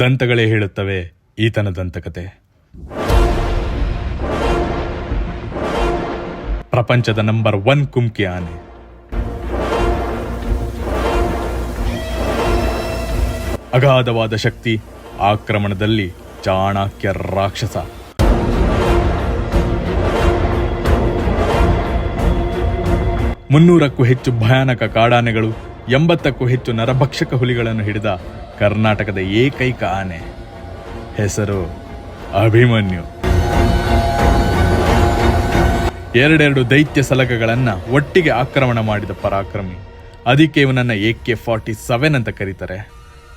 ದಂತಗಳೇ ಹೇಳುತ್ತವೆ, ಈತನ ದಂತಕತೆ. ಪ್ರಪಂಚದ ನಂಬರ್ ಒನ್ ಕುಮ್ಕಿ ಆನೆ. ಅಗಾಧವಾದ ಶಕ್ತಿ, ಆಕ್ರಮಣದಲ್ಲಿ ಚಾಣಾಕ್ಯ ರಾಕ್ಷಸ. ಮುನ್ನೂರಕ್ಕೂ ಹೆಚ್ಚು ಭಯಾನಕ ಕಾಡಾನೆಗಳು, ಎಂಬತ್ತಕ್ಕೂ ಹೆಚ್ಚು ನರಭಕ್ಷಕ ಹುಲಿಗಳನ್ನು ಹಿಡಿದ ಕರ್ನಾಟಕದ ಏಕೈಕ ಆನೆ. ಹೆಸರು ಅಭಿಮನ್ಯು. ಎರಡೆರಡು ದೈತ್ಯ ಸಲಕಗಳನ್ನು ಒಟ್ಟಿಗೆ ಆಕ್ರಮಣ ಮಾಡಿದ ಪರಾಕ್ರಮಿ. ಅದಕ್ಕೆ ಇವನನ್ನು ಎ ಕೆ ಫಾರ್ಟಿ ಸೆವೆನ್ ಅಂತ ಕರೀತಾರೆ.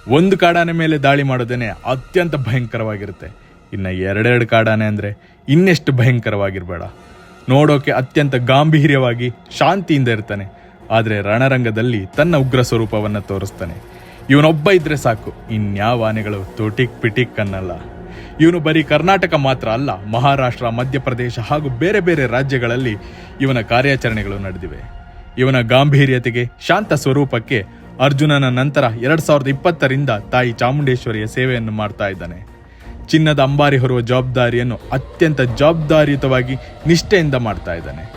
ಒಂದು ಕಾಡಾನೆ ಮೇಲೆ ದಾಳಿ ಮಾಡೋದೇನೆ ಅತ್ಯಂತ ಭಯಂಕರವಾಗಿರುತ್ತೆ. ಇನ್ನು ಎರಡೆರಡು ಕಾಡಾನೆ ಅಂದರೆ ಇನ್ನೆಷ್ಟು ಭಯಂಕರವಾಗಿರಬೇಡ. ನೋಡೋಕೆ ಅತ್ಯಂತ ಗಾಂಭೀರ್ಯವಾಗಿ ಶಾಂತಿಯಿಂದ ಇರ್ತಾನೆ. ಆದರೆ ರಣರಂಗದಲ್ಲಿ ತನ್ನ ಉಗ್ರ ಸ್ವರೂಪವನ್ನು ತೋರಿಸ್ತಾನೆ. ಇವನೊಬ್ಬ ಇದ್ರೆ ಸಾಕು. ಇನ್ಯಾವ ಆನೆಗಳು ತೋಟಿಕ್ ಪಿಟಿಕ್ ಅನ್ನಲ್ಲ. ಇವನು ಬರೀ ಕರ್ನಾಟಕ ಮಾತ್ರ ಅಲ್ಲ, ಮಹಾರಾಷ್ಟ್ರ, ಮಧ್ಯಪ್ರದೇಶ ಹಾಗೂ ಬೇರೆ ಬೇರೆ ರಾಜ್ಯಗಳಲ್ಲಿ ಇವನ ಕಾರ್ಯಾಚರಣೆಗಳು ನಡೆದಿವೆ. ಇವನ ಗಾಂಭೀರ್ಯತೆಗೆ, ಶಾಂತ ಸ್ವರೂಪಕ್ಕೆ ಅರ್ಜುನನ ನಂತರ ಎರಡ್ ಸಾವಿರದ ಇಪ್ಪತ್ತರಿಂದ ತಾಯಿ ಚಾಮುಂಡೇಶ್ವರಿಯ ಸೇವೆಯನ್ನು ಮಾಡ್ತಾ ಇದ್ದಾನೆ. ಚಿನ್ನದ ಅಂಬಾರಿ ಹೊರುವ ಜವಾಬ್ದಾರಿಯನ್ನು ಅತ್ಯಂತ ಜವಾಬ್ದಾರಿಯುತವಾಗಿ ನಿಷ್ಠೆಯಿಂದ ಮಾಡ್ತಾ ಇದ್ದಾನೆ.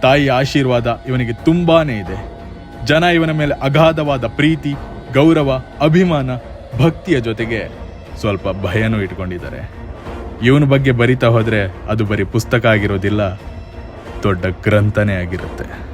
ತಾಯಿಯ ಆಶೀರ್ವಾದ ಇವನಿಗೆ ತುಂಬಾನೇ ಇದೆ. ಜನ ಇವನ ಮೇಲೆ ಅಗಾಧವಾದ ಪ್ರೀತಿ ಗೌರವ, ಅಭಿಮಾನ, ಭಕ್ತಿಯ ಜೊತೆಗೆ ಸ್ವಲ್ಪ ಭಯನೂ ಇಟ್ಕೊಂಡಿದ್ದಾರೆ. ಇವನ ಬಗ್ಗೆ ಬರಿತಾ ಹೋದರೆ ಅದು ಬರೀ ಪುಸ್ತಕ ಆಗಿರೋದಿಲ್ಲ, ದೊಡ್ಡ ಗ್ರಂಥನೇ ಆಗಿರುತ್ತೆ.